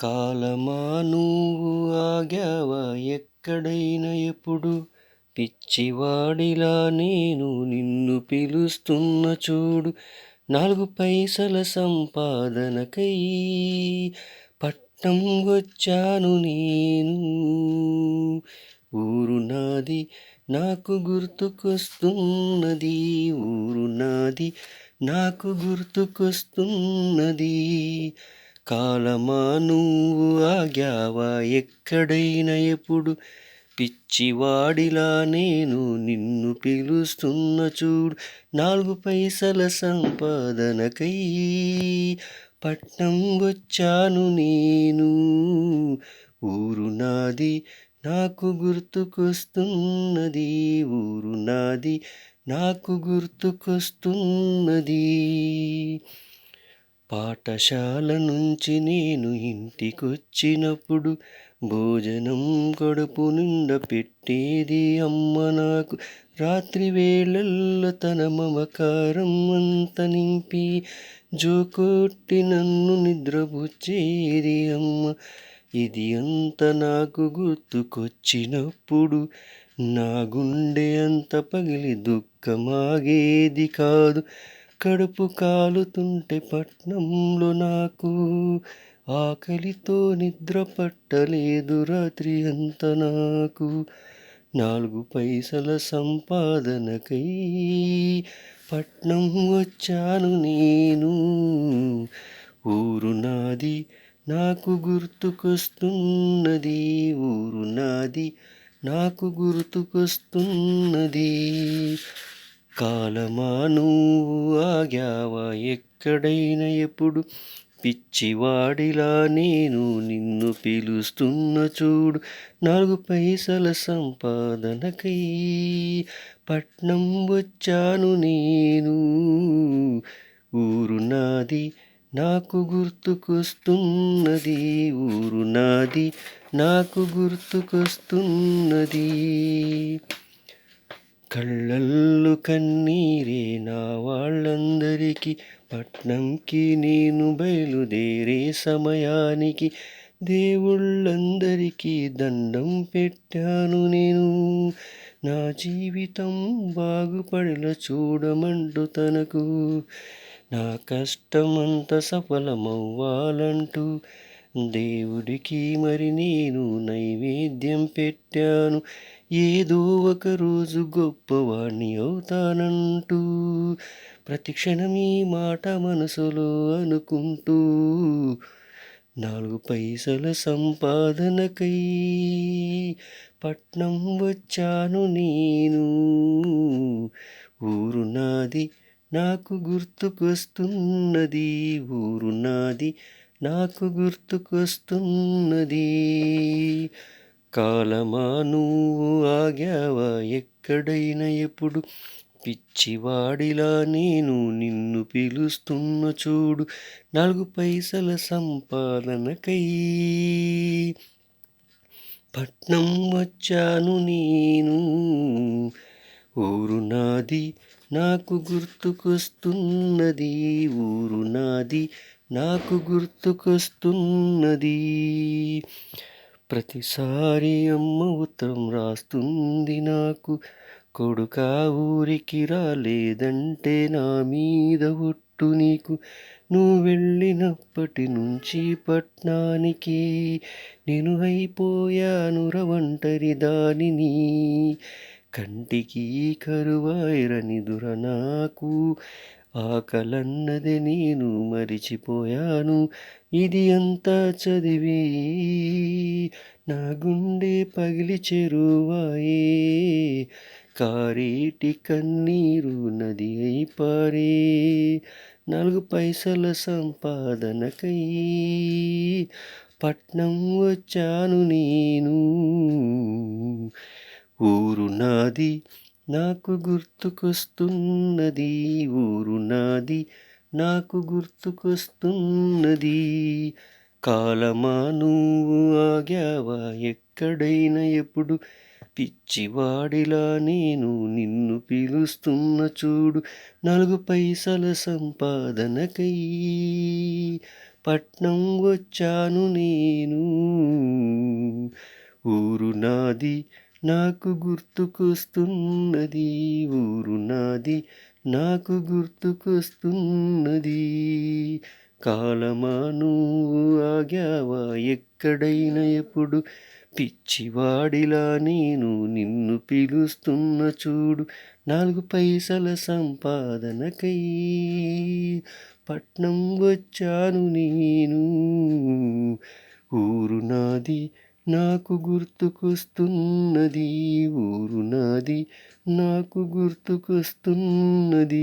కాలమా నువ్వు ఆగావా? ఎక్కడైనా ఎప్పుడు పిచ్చివాడిలా నేను నిన్ను పిలుస్తున్న చూడు. నాలుగు పైసల సంపాదనకై పట్నం వచ్చాను నేను. ఊరు నాది నాకు గుర్తుకొస్తున్నది. ఊరు నాది నాకు గుర్తుకొస్తున్నది. కాలమా నువ్వు ఆగావా? ఎక్కడైనా ఎప్పుడు పిచ్చివాడిలా నేను నిన్ను పిలుస్తున్న చూడు. నాలుగు పైసల సంపాదనకై పట్నం వచ్చాను నేను. ఊరు నాది నాకు గుర్తుకొస్తున్నది. ఊరు నాది నాకు గుర్తుకొస్తున్నది. పాఠశాల నుంచి నేను ఇంటికొచ్చినప్పుడు భోజనం కడుపు నిండా పెట్టేది అమ్మ నాకు. రాత్రి వేళల్లో తన మమకారం అంత నింపి జోకొట్టి నన్ను నిద్రపుచ్చేది అమ్మ. ఇది అంత నాకు గుర్తుకొచ్చినప్పుడు నా గుండె అంత పగిలి దుఃఖమాగేది కాదు. కడుపు కాలుతుంటే పట్నంలో నాకు ఆకలితో నిద్ర పట్టలేదు రాత్రి అంత నాకు. నాలుగు పైసల సంపాదనకై పట్నం వచ్చాను నేను. ఊరు నాది నాకు గుర్తుకొస్తున్నది ఊరు నాది నాకు గుర్తుకొస్తున్నది. కాలమా నువ్వు ఆగావా? ఎక్కడైనా ఎప్పుడు పిచ్చివాడిలా నేను నిన్ను పిలుస్తున్న చూడు. నాలుగు పైసల సంపాదనకై పట్నం వచ్చాను నేను. ఊరు నాది నాకు గుర్తుకొస్తున్నది. ఊరు నాది నాకు గుర్తుకొస్తున్నది. కళ్ళల్లు కన్నీరే నా వాళ్ళందరికీ. పట్నంకి నేను బయలుదేరే సమయానికి దేవుళ్ళందరికీ దండం పెట్టాను నేను. నా జీవితం బాగుపడేలా చూడమంటూ తనకు నా కష్టమంత సఫలమవ్వాలంటూ దేవుడికి మరి నేను నైవేద్యం పెట్టాను. ఏదో ఒకరోజు గొప్పవాణ్ణి అవుతానంటూ ప్రతి క్షణం ఈ మాట మనసులో అనుకుంటూ నాలుగు పైసల సంపాదనకై పట్నం వచ్చాను నేను. ఊరు నాది నాకు గుర్తుకొస్తున్నది ఊరు నాది నాకు గుర్తుకొస్తున్నది. కాలమా నువ్వు ఆగావా? ఎక్కడైనా ఎప్పుడు పిచ్చివాడిలా నేను నిన్ను పిలుస్తున్న చూడు. నాలుగు పైసల సంపాదనకై పట్నం వచ్చాను నేను. ఊరు నాది నాకు గుర్తుకొస్తున్నది. ఊరు నాది నాకు గుర్తుకొస్తున్నది. ప్రతిసారి అమ్మ ఉత్తరం రాస్తుంది నాకు. కొడుక ఊరికి రాలేదంటే నా మీద ఒట్టు నీకు. నువ్వు వెళ్ళినప్పటి నుంచి పట్నానికి. నేను అయిపోయాను రవంటరి దానిని. కంటికి కరువైరని దుర నాకు. ఆకలన్నది నేను మరిచిపోయాను. ఇది అంతా చదివి నా గుండె పగిలి చెరువాయే. కారేటి కన్నీరు నది అయిపారే. నాలుగు పైసల సంపాదనకై పట్నం వచ్చాను నేను. ఊరు నాది నాకు గుర్తుకొస్తున్నది ఊరు నాది. నాకు గుర్తుకొస్తున్నది కాలమా నువ్వు ఆగావా? ఎక్కడైనా ఎప్పుడు పిచ్చివాడిలా నేను నిన్ను పిలుస్తున్న చూడు. నాలుగు పైసల సంపాదనకై పట్నం వచ్చాను నేను. ఊరు నాది. నాకు గుర్తుకొస్తున్నది ఊరు నాది. నాకు గుర్తుకొస్తున్నది కాలమాను ఆగావా? ఎక్కడైనా ఎప్పుడు పిచ్చివాడిలా నేను నిన్ను పిలుస్తున్న చూడు. నాలుగు పైసల సంపాదనకై పట్నం వచ్చాను నేను. ఊరు నాది నాకు గుర్తుకొస్తున్నది ఊరు నాది. నాకు గుర్తుకొస్తున్నది.